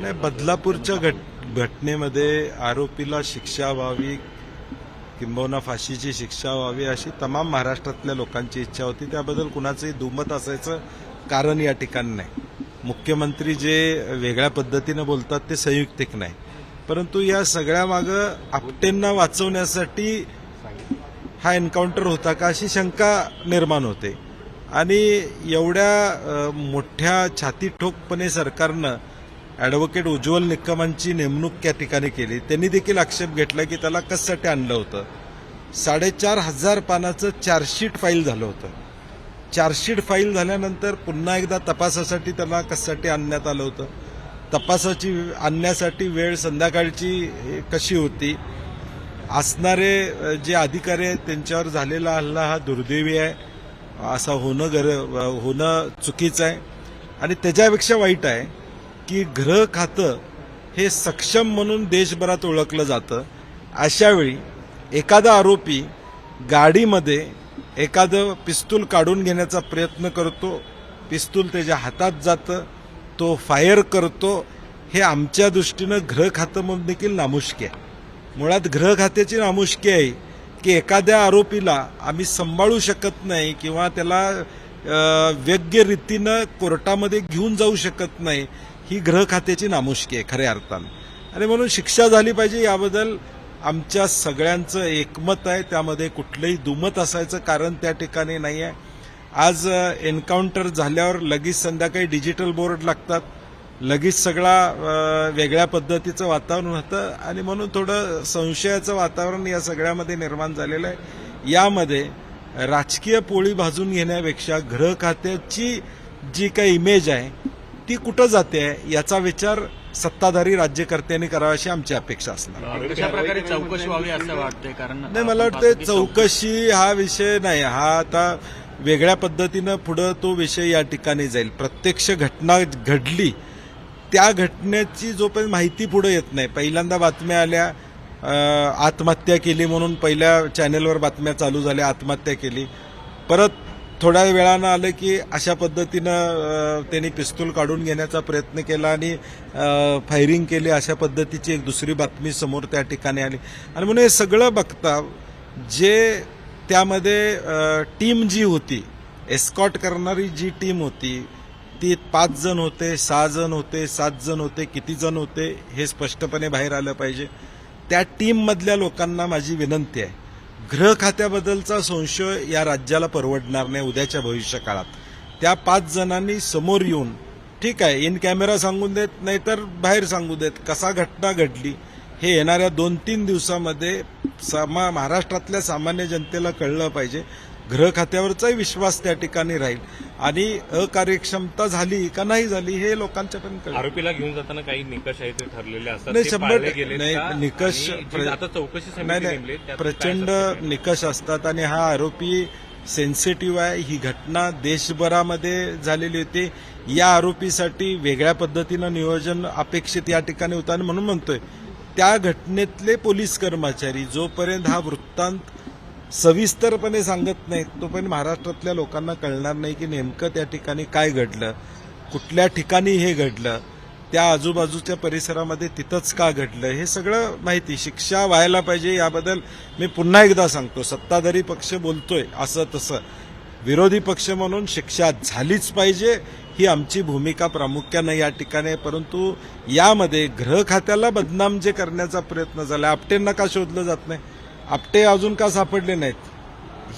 नाही बदलापूरच्या घट घटनेमध्ये आरोपीला शिक्षा व्हावी किंबहुना फाशीची शिक्षा व्हावी अशी तमाम महाराष्ट्रातल्या लोकांची इच्छा होती. त्याबद्दल कुणाचंही दुमत असायचं कारण या ठिकाणी नाही. मुख्यमंत्री जे वेगळ्या पद्धतीनं बोलतात ते संयुक्तिक नाही. परंतु या सगळ्या मागं आपटेंना वाचवण्यासाठी हा एन्काउंटर होता का अशी शंका निर्माण होते. आणि एवढ्या मोठ्या छातीठोकपणे सरकारनं ॲडव्होकेट उज्ज्वल निकमांची नेमणूक त्या ठिकाणी केली. त्यांनी देखील आक्षेप घेतला की त्याला कशासाठी आणलं होतं. साडेचार हजार पानाचं चार्जशीट फाईल झालं होतं. चार्जशीट फाईल झाल्यानंतर पुन्हा एकदा तपासासाठी त्याला कशासाठी आणण्यात आलं होतं. तपासाची आणण्यासाठी वेळ संध्याकाळची कशी होती? असणारे जे अधिकारी आहेत त्यांच्यावर झालेला हल्ला हा दुर्दैवी आहे. असा होणं गर होणं चुकीचं आहे. आणि त्याच्यापेक्षा वाईट आहे की गृह खातं हे सक्षम म्हणून देशभरात ओळखलं जातं. अशावेळी एखादा आरोपी गाडीमध्ये एखादं पिस्तूल काढून घेण्याचा प्रयत्न करतो पिस्तूल त्याच्या हातात जातं तो फायर करतो हे आमच्या दृष्टीनं गृह खातं म्हणून देखील नामुष्की आहे. मुळात गृह खात्याची नामुष्की आहे की एखाद्या आरोपीला आम्ही सांभाळू शकत नाही किंवा त्याला योग्य रीतीनं कोर्टामध्ये घेऊन जाऊ शकत नाही. ही ग्रह खात्याची नामुष्की आहे खऱ्या अर्थानं. आणि म्हणून शिक्षा झाली पाहिजे याबद्दल आमच्या सगळ्यांचं एकमत आहे. त्यामध्ये कुठलंही दुमत असायचं कारण त्या ठिकाणी नाही आहे आज एन्काउंटर झाल्यावर लगेच संध्याकाळी डिजिटल बोर्ड लागतात. लगेच सगळा वेगळ्या पद्धतीचं वातावरण होतं. आणि म्हणून थोडं संशयाचं वातावरण या सगळ्यामध्ये निर्माण झालेलं आहे. यामध्ये राजकीय पोळी भाजून घेण्यापेक्षा ग्रह खात्याची जी काही इमेज आहे ती कुठं जाते याचा विचार सत्ताधारी राज्यकर्त्यांनी करावा अशी आमची अपेक्षा असणार. कशा प्रकारे चौकशी व्हावी असं वाटतंय? कारण नाही मला वाटतं चौकशी हा विषय नाही हा आता वेगळ्या पद्धतीनं पुढं तो विषय या ठिकाणी जाईल. प्रत्यक्ष घटना घडली त्या घटनेची जोपर्यंत माहिती पुढे येत नाही पहिल्यांदा बातम्या आल्या आत्महत्या केली म्हणून पहिल्या चॅनेलवर बातम्या चालू झाल्या आत्महत्या केली परत थोड्या वेळानं आलं की अशा पद्धतीनं त्यांनी पिस्तूल काढून घेण्याचा प्रयत्न केला आणि फायरिंग केली. अशा पद्धतीची एक दुसरी बातमी समोर त्या ठिकाणी आली. आणि म्हणून हे सगळं बघता जे त्यामध्ये टीम जी होती एस्कॉट करणारी जी टीम होती ती पाच जण होते सहा जण होते सात जण होते किती जण होते हे स्पष्टपणे बाहेर आलं पाहिजे. त्या टीममधल्या लोकांना माझी विनंती आहे. गृह खात्याबद्दलचा संशय या राज्याला परवडणार नाही उद्याच्या भविष्य काळात त्या पाच जणांनी समोर येऊन ठीक आहे इन कॅमेरा सांगून देत नाहीतर बाहेर सांगू देत कसा घटना घडली? हे येणाऱ्या दोन तीन दिवसामध्ये समा महाराष्ट्रातल्या सामान्य जनतेला कळलं पाहिजे. गृह खात्यावरचाही विश्वास त्या ठिकाणी राहील. आणि अकार्यक्षमता झाली का नाही झाली हे लोकांच्या पण कळेल. आरोपीला घेऊन जाताना काही निकष आहेत ते ठरलेले असतात. नाही शंभर नाही? निकष चौकशी नाही प्रचंड? निकष असतात आणि हा आरोपी सेन्सिटिव्ह आहे. ही घटना देशभरामध्ये झालेली होती. या आरोपीसाठी वेगळ्या पद्धतीनं नियोजन अपेक्षित या ठिकाणी होतं. आणि म्हणून म्हणतोय त्या घटनेतले पोलीस कर्मचारी जोपर्यंत हा वृत्तांत सविस्तरपणे सांगत नाहीत तोपर्यंत महाराष्ट्रातल्या लोकांना कळणार नाही की नेमकं त्या ठिकाणी काय घडलं कुठल्या ठिकाणी हे घडलं त्या आजूबाजूच्या परिसरामध्ये तिथंच का घडलं हे सगळं माहिती शिक्षा व्हायला पाहिजे याबद्दल मी पुन्हा एकदा सांगतो सत्ताधारी पक्ष बोलतोय असं तसं. विरोधी पक्ष म्हणून शिक्षा झालीच पाहिजे ही आमची भूमिका प्रामुख्यानं या ठिकाणी परंतु यामध्ये गृह खात्याला बदनाम जे करण्याचा प्रयत्न झाला आपटेंना का शोधलं जात नाही? आपटे अजून का सापडले नाहीत?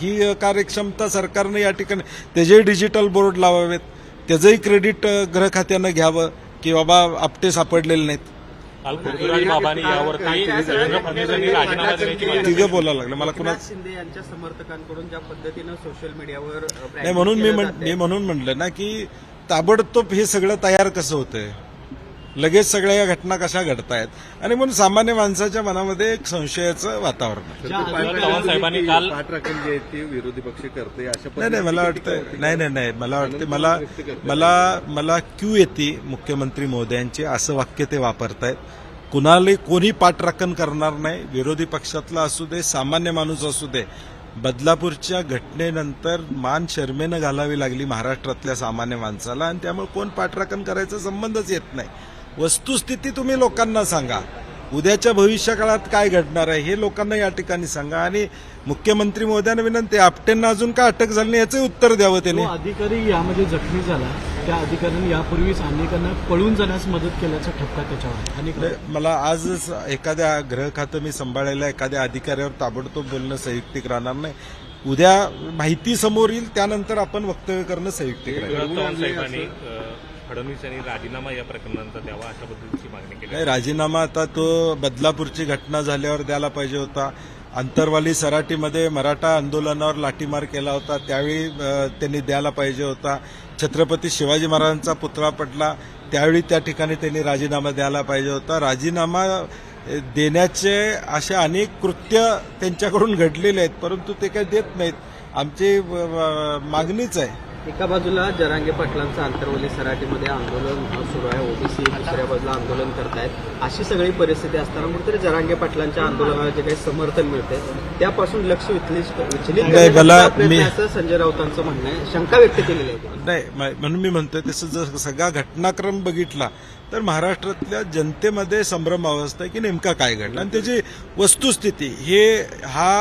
ही कार्यक्षमता सरकारनं या ठिकाणी त्याचेही डिजिटल बोर्ड लावावेत त्याचंही क्रेडिट गृह खात्यानं घ्यावं की बाबा आपटे सापडलेले नाहीत? तिघं बोलायला लागलं. मला कुणा शिंदे यांच्या समर्थकांकडून ज्या पद्धतीनं सोशल मीडियावर नाही म्हणून मी म्हणून म्हणलं ना की ताबडतोब हे सगळं तयार कसं होतंय? लगेच सगळ्या या घटना कशा घडतायत? आणि म्हणून सामान्य माणसाच्या मनामध्ये एक संशयाचं वातावरण आहे. चव्हाण साहेबांनी काल पाठराखण जी आहे ती विरोधी पक्ष करते अशा नाही नाही मला वाटतं नाही नाही नाही मला वाटतं मला मला मला क्यू येते मुख्यमंत्री महोदयांची असं वाक्य ते वापरतायत. कुणाला कोणी पाठराखण करणार नाही? विरोधी पक्षातला असू दे सामान्य माणूस असू दे. बदलापूरच्या घटनेनंतर मान शर्मेनं घालावी लागली महाराष्ट्रातल्या सामान्य माणसाला आणि त्यामुळे कोण पाठराखण करायचा संबंधच येत नाही. वस्तुस्थिती तुम्ही लोकांना सांगा. उद्याच्या भविष्यकाळात काय घडणार आहे हे लोकांना या ठिकाणी सांगा. आणि मुख्यमंत्री महोदयांना विनंती आहे, आपटेंना अजून का अटक झाली नाही याचं उत्तर द्यावं त्यांनी. अधिकारी यामध्ये जखमी झाला. त्या अधिकाऱ्यांनी यापूर्वीच अनेकांना पळून जाण्यास मदत केल्याचा ठपका त्याच्यावर. अनेक नाही, मला आजच एखाद्या ग्रह खातं मी सांभाळायला एखाद्या अधिकाऱ्यावर ताबडतोब बोलणं संयुक्तिक राहणार नाही. उद्या माहिती समोर येईल त्यानंतर आपण वक्तव्य करणं संयुक्तिक राहील. फडणवीस यांनी राजीनामा या प्रकरणाचा द्यावा अशा पद्धतीची मागणी केली. नाही राजीनामा आता तो बदलापूरची घटना झाल्यावर द्यायला पाहिजे होता. अंतरवाली सराटीमध्ये मराठा आंदोलनावर लाठीमार केला होता त्यावेळी त्यांनी द्यायला पाहिजे होता. छत्रपती शिवाजी महाराजांचा पुतळा पडला त्यावेळी त्या ठिकाणी त्यांनी राजीनामा द्यायला पाहिजे होता. राजीनामा देण्याचे अशा अनेक कृत्य त्यांच्याकडून घडलेले आहेत परंतु ते काही देत नाहीत. आमची मागणीच आहे. एका बाजूला जरांगे पाटलांचं आंतरवली सराटीमध्ये आंदोलन सुरू आहे. ओबीसी दुसऱ्या बाजूला आंदोलन करतायत. अशी सगळी परिस्थिती असताना कुठेतरी जरांगे पाटलांच्या आंदोलनाला जे काही समर्थन मिळते त्यापासून लक्ष विचलित असं संजय राऊतांचं म्हणणं आहे. शंका व्यक्त केलेली आहे. नाही म्हणून मी म्हणतोय तसं जर सगळा घटनाक्रम बघितला तर महाराष्ट्रातल्या जनतेमध्ये संभ्रम अवस्था आहे की नेमका काय घडला? आणि त्याची वस्तुस्थिती हे हा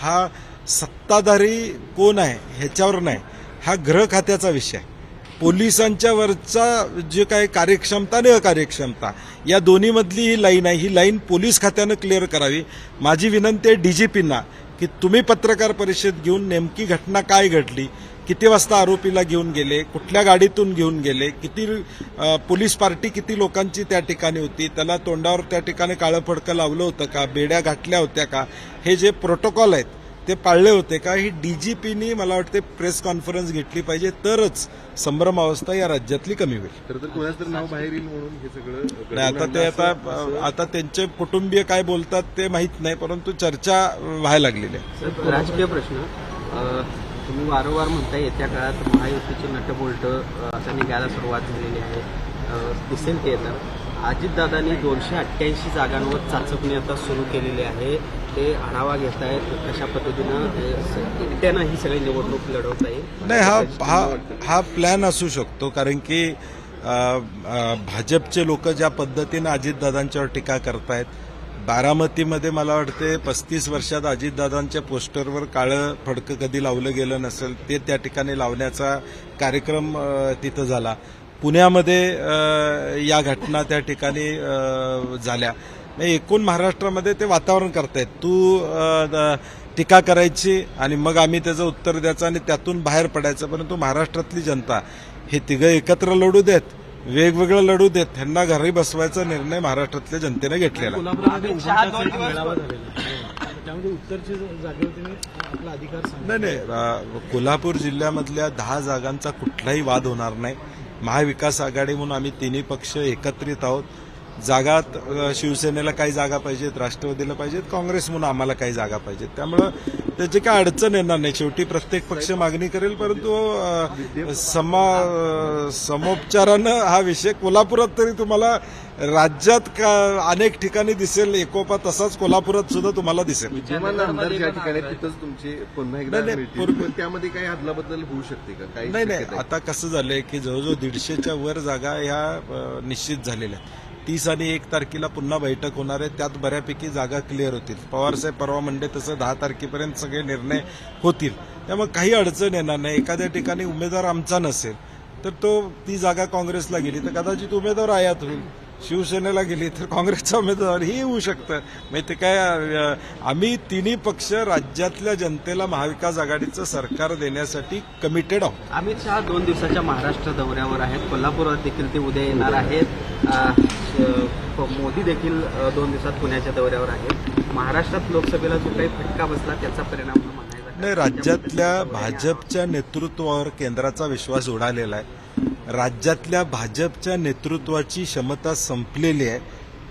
हा सत्ताधारी कोण आहे? ह्याच्यावर नाही. हा गृह खात्याचा विषय. आहे पोलिसांच्या वरचा जे काय कार्यक्षमता आणि अकार्यक्षमता या दोन्हीमधली ही लाईन आहे. ही लाईन पोलीस खात्यानं क्लिअर करावी. माझी विनंती आहे डीजीपींना की तुम्ही पत्रकार परिषद घेऊन नेमकी घटना काय घडली किती वाजता आरोपीला घेऊन गेले कुठल्या गाडीतून घेऊन गेले किती पोलीस पार्टी किती लोकांची त्या ठिकाणी होती त्याला तोंडावर त्या ठिकाणी काळं फडकं लावलं होतं का बेड्या घातल्या होत्या का हे जे प्रोटोकॉल आहेत ते पाळले होते. का ही डीजीपीनी मला वाटते प्रेस कॉन्फरन्स घेतली पाहिजे. तरच संभ्रम अवस्था या राज्यातली कमी होईल. तर कोणाचं तरी नाव बाहेर येईल म्हणून हे सगळं नाही आता ते आता आता त्यांचे कुटुंबीय काय बोलतात ते माहीत नाही परंतु चर्चा व्हायला लागलेली आहे. सर, राजकीय प्रश्न. तुम्ही वारंवार म्हणताय येत्या काळात महायुतीची नटबोल्ट अ, आता निघायला सुरुवात झालेली आहे. दिसेल ते येतं अजितदादांनी दोनशे अठ्ठ्याऐंशी जागांवर चाचपणी आता सुरू केलेली आहे. ते आढावा घेत आहेत कशा पद्धतीनं एकट्यानं ही सगळी निवडणूक लढवता येईल? नाही हा हा हा प्लॅन असू शकतो कारण की भाजपचे लोक ज्या पद्धतीनं अजितदादांच्यावर टीका करतायत बारामतीमध्ये मला वाटते पस्तीस वर्षात अजितदादांच्या पोस्टरवर काळं फडकं कधी लावलं गेलं नसेल ते त्या ठिकाणी लावण्याचा कार्यक्रम तिथं झाला. पुण्यामध्ये या घटना त्या ठिकाणी झाल्या. नाही एकूण महाराष्ट्रामध्ये ते वातावरण करतायत. तू टीका करायची आणि मग आम्ही त्याचं उत्तर द्यायचं आणि त्यातून बाहेर पडायचं परंतु महाराष्ट्रातली जनता हे तिघं एकत्र लढू देत वेगवेगळं लढू देत ह्यांना घरी बसवायचा निर्णय महाराष्ट्रातल्या जनतेने घेतलेला त्यांनी नाही नाही कोल्हापूर जिल्ह्यामधल्या दहा जागांचा कुठलाही वाद होणार नाही. महाविकास आघाडी म्हणून आम्ही तिन्ही पक्ष एकत्रित आहोत. जागात अ, शिवसेनेला काही जागा पाहिजेत राष्ट्रवादीला पाहिजेत काँग्रेस म्हणून आम्हाला काही जागा पाहिजेत. त्यामुळं त्याची काय अडचण येणार नाही. शेवटी प्रत्येक पक्ष मागणी करेल परंतु समा समोपचारानं हा विषय कोल्हापुरात तरी तुम्हाला राज्यात का अनेक ठिकाणी दिसेल एकोपा तसाच कोल्हापुरात सुद्धा तुम्हाला दिसेल. आमदार ज्या ठिकाणी तिथंच तुमचे पुन्हा एकदा त्यामध्ये काही अदलाबदल होऊ शकते का? काही नाही नाही? आता कसं झालंय की जवळजवळ दीडशेच्या वर जागा ह्या निश्चित झालेल्या आहेत. तीस आणि एक तारखेला पुन्हा बैठक होणार आहे. त्यात बऱ्यापैकी जागा क्लिअर होतील. पवारसाहेब परवा म्हणले तसं दहा तारखेपर्यंत सगळे निर्णय होतील. त्यामुळे काही अडचण येणार नाही. एखाद्या ठिकाणी उमेदवार आमचा नसेल तर तो ती जागा काँग्रेसला गेली तर कदाचित उमेदवार आयात होईल. शिवसेनेला गेली तर काँग्रेसचा उमेदवारही होऊ शकतं. म्हणजे ते काय आम्ही तिन्ही पक्ष राज्यातल्या जनतेला महाविकास आघाडीचं सरकार देण्यासाठी कमिटेड आहोत. अमित शहा दोन दिवसाच्या महाराष्ट्र दौऱ्यावर आहेत. कोल्हापुरात देखील ते उद्या येणार आहेत. मोदी देखील दोन दिवसात पुण्याच्या दौऱ्यावर आहेत. महाराष्ट्रात लोकसभेला जो काही फटका बसला त्याचा परिणाम? नाही राज्यातल्या भाजपच्या नेतृत्वावर केंद्राचा विश्वास उडालेला आहे. राज्यातल्या भाजपच्या नेतृत्वाची क्षमता संपलेली आहे.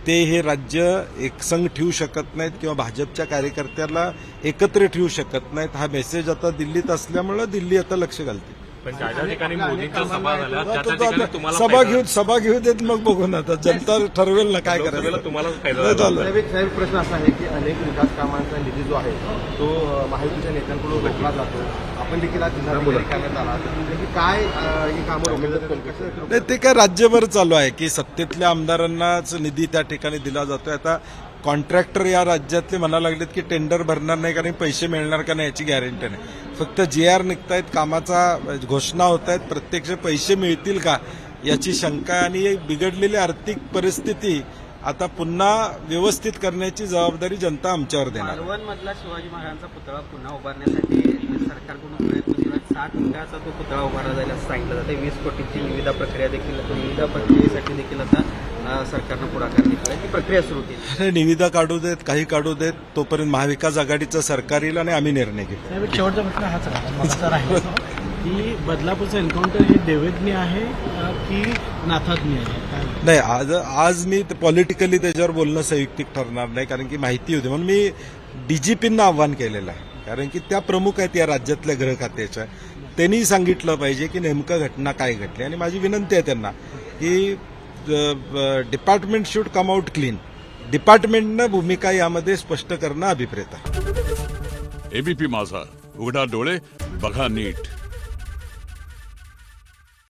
ते हे राज्य एकसंघ ठेवू शकत नाहीत किंवा भाजपच्या कार्यकर्त्याला एकत्र ठेवू शकत नाहीत. हा मेसेज आता दिल्लीत असल्यामुळं दिल्ली आता लक्ष घालते. पण ज्या ज्या ठिकाणी मोदींच्या सभा झाल्या त्या त्या आता ठिकाणी आता तुम्हाला सभा घेऊन सभा घेऊ देत मग बघू ना आता जनता ठरवेल ना काय करायचं. तुम्हाला फायदा नाही झाला. झालं. साहेब एक साहेब प्रश्न असा आहे की अनेक विकास कामांचा निधी जो आहे तो अ, महायुतीच्या नेत्यांकडून रोखला जातो. आपण देखील आज जिल्हाधिकारी करण्यात आला तर नेमकी काय अ, ही कामं रोखली जातात कसं नाही ते काय राज्यभर चालू आहे की सत्तेतल्या आमदारांनाच निधी त्या ठिकाणी दिला जातोय. आता कॉन्ट्रॅक्टर या राज्यातले म्हणा लागलेत की टेंडर भरणार नाही कारण पैसे मिळणार का नाही याची गॅरंटी नाही. फक्त जे आर निघतायत कामाचा घोषणा होत आहेत प्रत्यक्ष पैसे मिळतील का याची शंका आणि बिघडलेली आर्थिक परिस्थिती आता पुन्हा व्यवस्थित करण्याची जबाबदारी जनता आमच्यावर देणार. मधला शिवाजी महाराजांचा पुतळा पुन्हा उभारण्यासाठी सरकारकडून प्रयत्न सात तो पुतळा उभारला जाईल असं सांगितलं जातं. वीस कोटीची निविदा प्रक्रिया देखील निविदा प्रक्रियेसाठी देखील आता सरकारनं पुढाकार घेतला ती प्रक्रिया सुरू केली. निविदा काढू देत काही काढू देत तोपर्यंत महाविकास आघाडीचं सरकार येईल आणि आम्ही निर्णय घेऊ. शेवटचा प्रश्न हाच राहिला आहे की बदलापूरचं एन्काउंटर हे देवेज्ञ आहे की नाथाज्ञ आहे? नाही आज आज मी पॉलिटिकली त्याच्यावर बोलणं संयुक्तिक ठरणार नाही कारण की माहिती होती. म्हणून मी डीजीपींना आव्हान केलेलं आहे. कारण की त्या प्रमुख आहेत या राज्यातल्या गृह खात्याच्या त्यांनी सांगितलं पाहिजे की नेमकं घटना काय घडली. आणि माझी विनंती आहे त्यांना की department should come out clean डिपार्टमेंटनं भूमिका यामध्ये स्पष्ट करणं अभिप्रेत आहे. एबीपी माझा. उघडा डोळे बघा नीट.